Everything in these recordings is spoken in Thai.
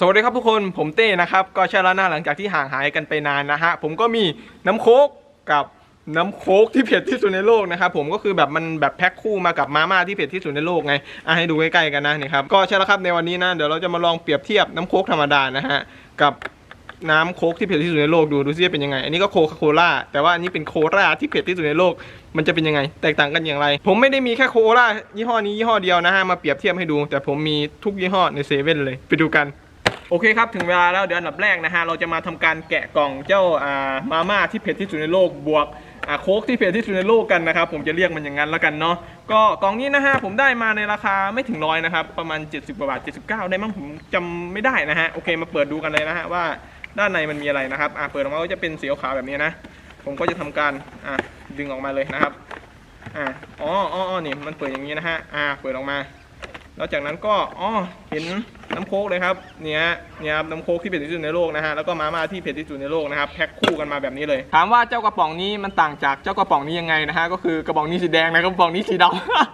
สวัสดีครับทุกคนผมเต้นะครับ ก็ใช่แล้วนะหลังจากที่ห่างหายกันไปนานนะฮะ ผมก็มีน้ำโค้กกับน้ำโค้กที่เผ็ดที่สุดในโลกนะครับผมก็คือแบบมันแบบแพ็คคู่มากับมาม่าที่เผ็ดที่สุดในโลกไงอะให้ดูใกล้ๆกันนะนี่ครับก็ใช่แล้วครับในวันนี้นะเดี๋ยวเราจะมาลองเปรียบเทียบน้ำโค้กธรรมดานะฮะกับน้ำโค้กที่เผ็ดที่สุดในโลกดูดูซิเป็นยังไง อันนี้ก็โคคาโคล่าแต่ว่าอันนี้เป็นโคลาที่เผ็ดที่สุดในโลก มันจะเป็นยังไง แตกต่างกันอย่างไร ผมไม่ได้มีแค่โคลายี่ห้อนี้ยี่ห้อเดียวนะฮะมาเปรียบเทียบให้ดู แต่ผมมีทุกยี่ห้อในเซเว่นเลยไปดูกัน โอเคครับ ถึงเวลาแล้วเดี๋ยวอันดับแรกนะฮะ เราจะมาทำการแกะกล่องเจ้าอ่ามาม่าที่เผ็ดที่สุดในโลกบวกอ่าโค้กที่เผ็ดที่สุดในโลกกันนะครับ ผมจะเรียกมันอย่างนั้นแล้วกันเนาะก็กล่องนี้นะฮะผมได้มาในราคาไม่ถึงร้อยนะครับ ประมาณ 70กว่าบาท 79 ได้มั้งผมจำไม่ได้นะฮะโอเคมาเปิดดูกันเลยนะฮะว่าด้านในมันมีอะไรนะครับอ่าเปิดออกมาก็จะเป็นสีขาวแบบนี้นะผมก็จะทำการอ่าดึงออกมาเลยนะครับอ่าอ๋ออ๋ออ๋อนี่มันเปิดอย่างนี้นะฮะอ่าเปิดออกมา แล้วจากนั้นก็อ๋อเห็นน้ำโค้กเลยครับเนี่ยเนี่ยครับน้ำโค้กที่เผ็ดที่สุดในโลกนะฮะแล้วก็มาม่าที่เผ็ดที่สุดในโลกนะครับแพ็คคู่กันมาแบบนี้เลยถามว่าเจ้ากระป๋องนี้มันต่างจากเจ้ากระป๋องนี้ยังไงนะฮะก็คือกระป๋องนี้สีแดงนะกระป๋องนี้สีด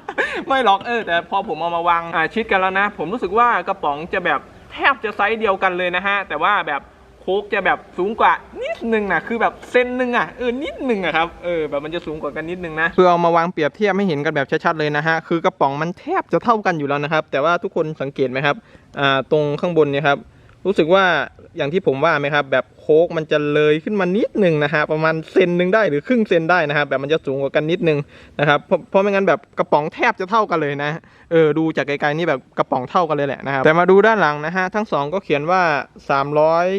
ำ ไม่หรอกเออแต่พอผมเอามาวางชิดกันแล้วนะ ผมรู้สึกว่ากระป๋องจะแบบแทบจะไซส์เดียวกันเลยนะฮะแต่ว่าแบบ โค้กจะแบบสูงกว่านิดนึงนะคือแบบเซนนึงอะเออนิดนึงอะครับเออแบบมันจะสูงกว่ากันนิดนึงนะคือเอามาวางเปรียบเทียบให้เห็นกันแบบชัดๆเลยนะฮะคือกระป๋องมันแทบจะเท่ากันอยู่แล้วนะครับ แต่ว่าทุกคนสังเกตไหมครับอ่าตรงข้างบนเนี่ยครับ รู้สึกว่าอย่างที่ผมว่าไหมครับ แบบโค้กมันจะเลยขึ้นมานิดนึงนะฮะประมาณเซนหนึ่งได้หรือครึ่งเซนได้นะครับแบบมันจะสูงกว่ากันนิดนึงนะครับเพราะเพราะไม่งั้นแบบกระป๋องแทบจะเท่ากันเลยนะเออดูจากไกลๆนี่แบบกระป๋องเท่ากันเลยแหละนะครับแต่มาดูด้านหลังนะฮะทั้งสองก็เขียนว่า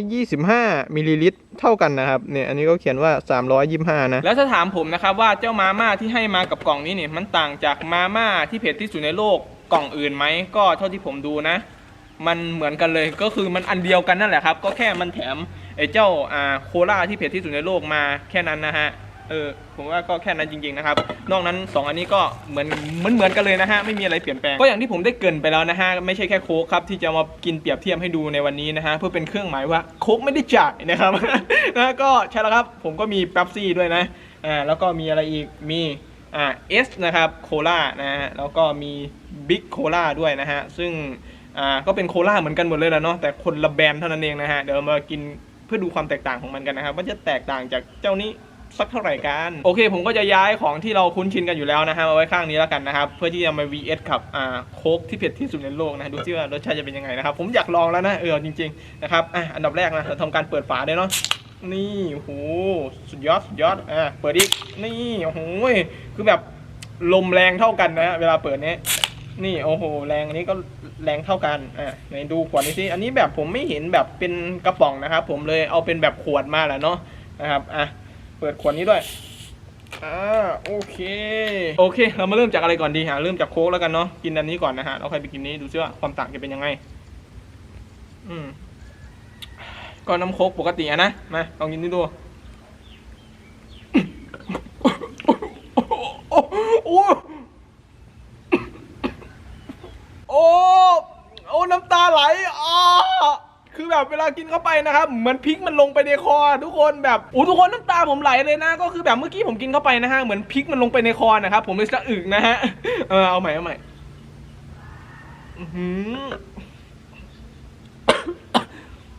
325มิลลิลิตรเท่ากันนะครับเนี่ยอันนี้ก็เขียนว่า 325นะแล้วถ้าถามผมนะครับว่าเจ้ามาม่าที่ให้มากับกล่องนี้เนี่ยมันต่างจากมาม่าที่เผ็ดที่สุดในโลกกล่องอื่นไหมก็เท่าที่ผมดูนะ มันเหมือนกันเลยก็คือมันอันเดียวกันนั่นแหละครับ ก็แค่มันแถมไอ้เจ้าอ่าโคลาที่เผ็ดที่สุดในโลกมาแค่นั้นนะฮะเออผมว่าก็แค่นั้นจริงๆนะครับ นอกนั้น 2 อันนี้ก็เหมือนเหมือนเหมือนกันเลยนะฮะไม่มีอะไรเปลี่ยนแปลงก็อย่างที่ผมได้เกินไปแล้วนะฮะไม่ใช่แค่โค้กครับที่จะมากินเปรียบเทียบให้ดูในวันนี้นะฮะเพื่อเป็นเครื่องหมายว่าโค้กไม่ได้จ่ายนะครับนะก็ใช่แล้วครับผมก็มีเป๊ปซี่ด้วยนะอ่าแล้วก็มีอะไรอีกมีอ่าเอสนะครับโคลานะฮะแล้วก็มีบิ๊กโคลาด้วยนะฮะซึ่ง อ่าก็เป็นโคลาเหมือนกันหมดเลยแหละเนาะแต่คนละแบรนด์เท่านั้นเองนะฮะเดี๋ยวมากินเพื่อดูความแตกต่างของมันกันนะครับว่าจะแตกต่างจากเจ้านี้สักเท่าไหร่กันโอเค ผมก็จะย้ายของที่เราคุ้นชินกันอยู่แล้วนะฮะมาไว้ข้างนี้แล้วกันนะครับ เพื่อที่จะมา vs กับอ่าโค้กที่เผ็ดที่สุดในโลกนะดูซิว่ารสชาติจะเป็นยังไงนะครับผมอยากลองแล้วนะเออจริงๆนะครับอะอันดับแรกนะเราทำการเปิดฝาเลยเนาะนี่โหสุดยอดสุดยอดอะเปิดอีกนี่โอ้โหคือแบบลมแรงเท่ากันนะฮะเวลาเปิดเนี้ยนี่โอ้โหแรงอันนี้ก็ แรงเท่ากันอะไหนดูขวดนี้สิอันนี้แบบผมไม่เห็นแบบเป็นกระป๋องนะครับ ผมเลยเอาเป็นแบบขวดมาแหละเนาะนะครับอะเปิดขวดนี้ด้วยอ่าโอเค โอเค เรามาเริ่มจากอะไรก่อนดีฮะเริ่มจากโค้กแล้วกันเนาะกินอันนี้ก่อนนะฮะเราค่อยไปกินนี้ดูซิว่าความต่างจะเป็นยังไง อืมก็น้ำโค้กปกติอะนะมาลองกินนี่ดูโอ้ โอ้ น้ำตาไหลอ่าคือแบบ เวลากินเข้าไปนะครับ เหมือนพริกมันลงไปในคอ ทุกคนแบบโอ้ทุกคนน้ำตาผมไหลเลยนะ ก็คือแบบเมื่อกี้ผมกินเข้าไปนะฮะเหมือนพริกมันลงไปในคอนะครับผมเลยสะอึกนะฮะเออเอาใหม่เอาใหม่อือหือ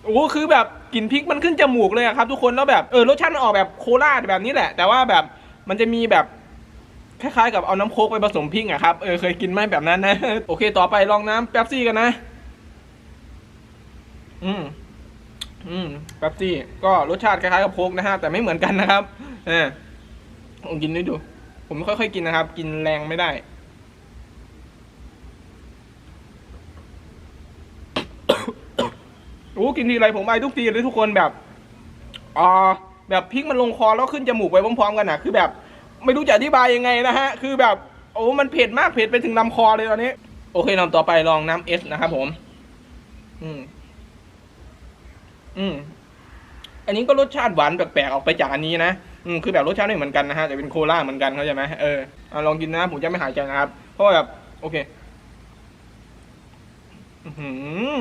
โอ้คือแบบกลิ่นพริกมันขึ้นจมูกเลยครับ ทุกคนแล้วแบบเออรสชาติมันออกแบบโคลาแบบนี้แหละ แต่ว่าแบบมันจะมีแบบคล้ายๆกับเอาน้ำโค้กไปผสมพริกอะครับเออเคยกินไหมแบบนั้นนะ โอเค ต่อไปลองน้ำแป๊บซี่กันนะ อืม อืมแป๊บซี่ก็รสชาติคล้ายๆกับโค้กนะฮะแต่ไม่เหมือนกันนะครับเออลองกินด้วยดู ผมไม่ค่อยๆกินนะครับ กินแรงไม่ได้โอ้กินทีไรผมไปทุกทีเลยทุกคนแบบอ่าแบบพริกมันลงคอแล้วขึ้นจมูกไปพร้อมๆกันนะคือแบบ ไม่รู้จะอธิบายยังไงนะฮะ คือแบบ โอ้มันเผ็ดมากเผ็ดไปถึงลำคอเลยตอนนี้ โอเคน้ำต่อไปลองน้ำเอสนะครับผม อืม อืมอันนี้ก็รสชาติหวานแปลกๆออกไปจากอันนี้นะอืมคือแบบรสชาติไม่เหมือนกันนะฮะแต่เป็นโคลาเหมือนกันเข้าใจไหมเออเอาลองกินนะผมจะไม่หายใจนะครับเพราะแบบโอเคอือหือ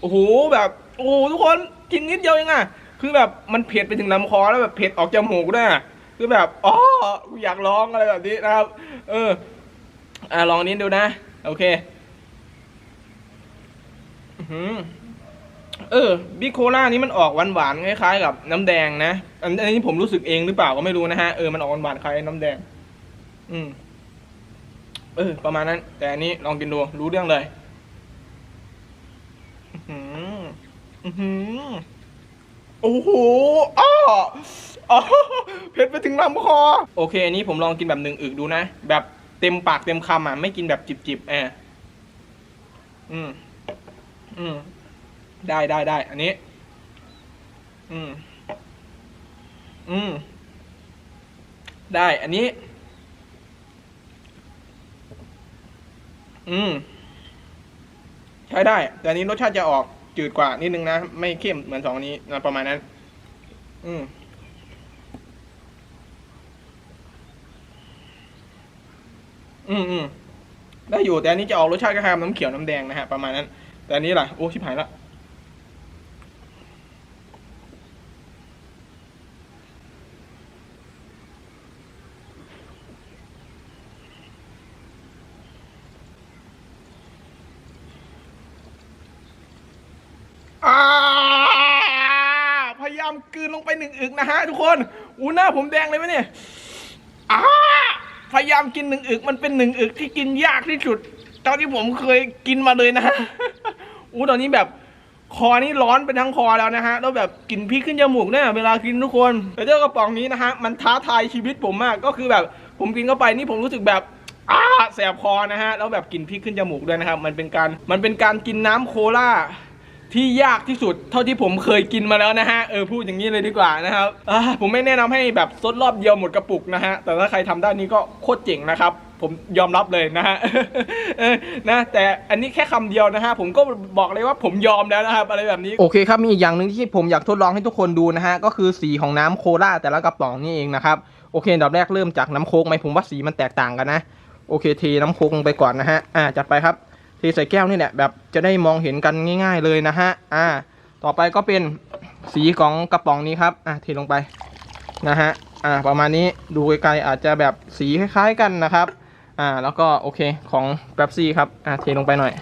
โอ้โหแบบโอ้โหทุกคนกินนิดเดียวเองอะคือแบบมันเผ็ดไปถึงลำคอแล้วแบบเผ็ดออกจมูกด้วยคือแบบอ๋ออยากลองอะไรแบบนี้นะครับ เออ อ่าลองนนี้ดูนะ โอเค เออบิโคล่านี้มันออกหวานๆคล้ายๆกับน้ำแดงนะอันนี้ผมรู้สึกเองหรือเปล่าก็ไม่รู้นะฮะเออมันออกหวานๆคล้ายน้ำแดง อืม เออ ประมาณนั้น แต่อันนี้ลองกินดู รู้เรื่องเลย อือหืออือหือโอ้โหอ้ออ้อเผ็ดไปถึงลำคอ โอเค อันนี้ผมลองกินแบบหนึ่งอึกดูนะ แบบเต็มปากเต็มคำอะ ไม่กินแบบจิบๆแอบอืม อืม ได้ได้ได้ อันนี้ อืม อืม ได้ อันนี้ อืม ใช้ได้ แต่อันนี้รสชาติจะออกจืดกว่านิดนึงนะ ไม่เข้มเหมือนสองนี้นะประมาณนั้น อืมอืมอืมได้อยู่แต่อันนี้จะออกรสชาติคล้ายๆน้ำเขียวน้ำแดงนะฮะประมาณนั้น แต่อันนี้ล่ะ โอ้ชิบหายละพยายามกืนลงไปหนึ่งอึกนะฮะทุกคน อูหน้าผมแดงเลยไหมเนี่ยพยายามกินหนึ่งอึกมันเป็นหนึ่งอึกที่กินยากที่สุด เท่าที่ผมเคยกินมาเลยนะ อู้ตอนนี้แบบคอนี่ร้อนไปทั้งคอแล้วนะฮะ แล้วแบบกลิ่นพริกขึ้นจมูกเนี่ยเวลากินทุกคนแต่เจ้ากระป๋องนี้นะฮะ มันท้าทายชีวิตผมมาก ก็คือแบบผมกินเข้าไปนี่ผมรู้สึกแบบอ้าแสบคอนะฮะ แล้วแบบกลิ่นพริกขึ้นจมูกด้วยนะครับ มันเป็นการ มันเป็นการกินน้ำโคลา ที่ยากที่สุดเท่าที่ผมเคยกินมาแล้วนะฮะเออพูดอย่างนี้เลยดีกว่านะครับผมไม่แนะนำให้แบบซดรอบเดียวหมดกระปุกนะฮะแต่ถ้าใครทำได้นี้ก็โคตรเจ๋งนะครับผมยอมรับเลยนะฮะนะแต่อันนี้แค่คำเดียวนะฮะผมก็บอกเลยว่าผมยอมแล้วนะครับอะไรแบบนี้โอเคครับมีอีกอย่างหนึ่งที่ผมอยากทดลองให้ทุกคนดูนะฮะก็คือสีของน้ำโคลาแต่ละกระป๋องนี่เองนะครับโอเคอันดับแรกเริ่มจากน้ำโค้กไหมผมว่าสีมันแตกต่างกันนะโอเคเทน้ำโค้กลงไปก่อนนะฮะอ่าจัดไปครับ เทใส่แก้วนี่แหละแบบจะได้มองเห็นกันง่าย ๆเลยนะฮะอ่าต่อไปก็เป็นสีของกระป๋องนี้ครับอะเทลงไปนะฮะอ่าประมาณนี้ดูไกลๆอาจจะแบบสีคล้าย ๆ กันนะครับอ่าแล้วก็โอเคของแป๊บซี่ครับอ่าเทลงไปหน่อย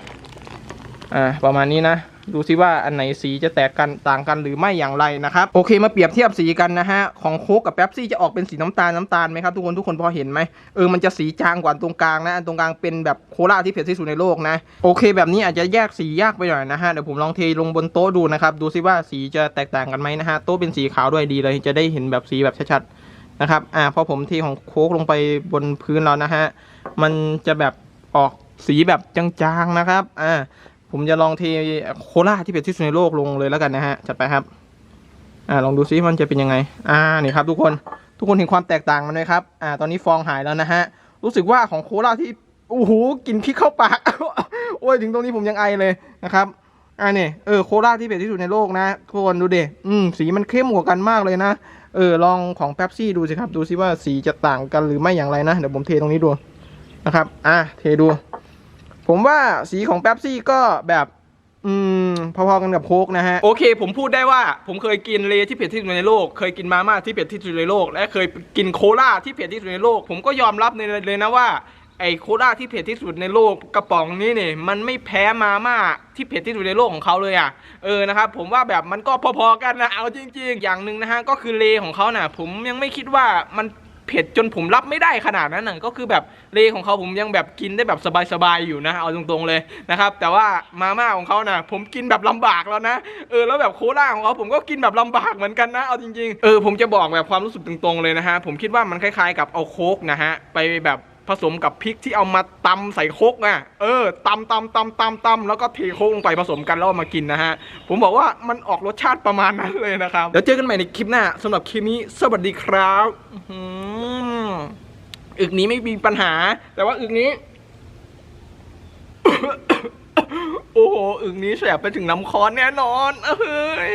อ่าประมาณนี้นะ ดูซิว่าอันไหนสีจะแตกกันต่างกันหรือไม่อย่างไรนะครับ โอเคมาเปรียบเทียบสีกันนะฮะ ของโค้กกับแป๊บซี่จะออกเป็นสีน้ำตาลน้ำตาลไหมครับทุกคนทุกคนพอเห็นไหมเออมันจะสีจางกว่าตรงกลางนะตรงกลางเป็นแบบโคลาที่เผ็ดที่สุดในโลกนะ โอเค แบบนี้อาจจะแยกสียากไปหน่อยนะฮะเดี๋ยวผมลองเทลงบนโต๊ะดูนะครับดูซิว่าสีจะแตกต่างกันไหมนะฮะโต๊ะเป็นสีขาวด้วยดีเลยจะได้เห็นแบบสีแบบชัดๆนะครับอ่าพอผมเทของโค้กลงไปบนพื้นแล้วนะฮะมันจะแบบออกสีแบบจางๆนะครับ อ่า ผมจะลองเทโคลาที่เผ็ดที่สุดในโลกลงเลยแล้วกันนะฮะ จัดไปครับ อ่า ลองดูซิมันจะเป็นยังไง อ่า นี่ครับทุกคน ทุกคนเห็นความแตกต่างมันไหมครับ อ่า ตอนนี้ฟองหายแล้วนะฮะ รู้สึกว่าของโคลาที่โอ้โหกินพริกเข้าปาก โอ้ย ถึงตรงนี้ผมยังไอเลยนะครับ อ่านี่ เออ โคลาที่เผ็ดที่สุดในโลกนะทุกคนดูเดอืม สีมันเข้มกว่ากันมากเลยนะ เออ ลองของแป๊บซี่ดูสิครับ ดูซิว่าสีจะต่างกันหรือไม่อย่างไรนะ เดี๋ยวผมเทตรงนี้ดู นะครับ อะเทดู ผมว่าสีของแป๊บซี่ก็แบบอืมพอๆกันกับโค้กนะฮะ โอเค ผมพูดได้ว่าผมเคยกินเลที่เผ็ดที่สุดในโลก เคยกินมาม่าที่เผ็ดที่สุดในโลก และเคยกินโคลาที่เผ็ดที่สุดในโลก ผมก็ยอมรับในเลยนะว่าไอโคลาที่เผ็ดที่สุดในโลกกระป๋องนี้เนี่ยมันไม่แพ้มาม่าที่เผ็ดที่สุดในโลกของเขาเลยอะเออนะครับผมว่าแบบมันก็พอๆกันนะเอาจริง ๆ อย่างหนึ่งนะฮะก็คือเลของเขาน่ะ ผมยังไม่คิดว่ามัน เผ็ดจนผมรับไม่ได้ขนาดนั้นน่ะก็คือแบบเลของเขาผมยังแบบกินได้แบบสบายๆอยู่นะ เอาตรงๆเลยนะครับแต่ว่ามาม่าของเขานะผมกินแบบลำบากแล้วนะเออแล้วแบบโคล่าของเขาผมก็กินแบบลำบากเหมือนกันนะเอาจริงๆเออผมจะบอกแบบความรู้สึกตรงๆเลยนะฮะผมคิดว่ามันคล้ายๆ กับเอาโค้กนะฮะไปแบบผสมกับพริกที่เอามาตำใส่โคกอะ เออตำตำตำตำตำแล้วก็เทโคกลงไปผสมกันแล้วเอามากินนะฮะ ผมบอกว่ามันออกรสชาติประมาณนั้นเลยนะครับ เดี๋ยวเจอกันใหม่ในคลิปหน้าสำหรับคลิปนี้ สวัสดีครับอื้อหือ อึกนี้ไม่มีปัญหา แต่ว่าอึกนี้ โอ้โห อึกนี้แสบไปถึงน้ำคอแน่นอนเฮ้ย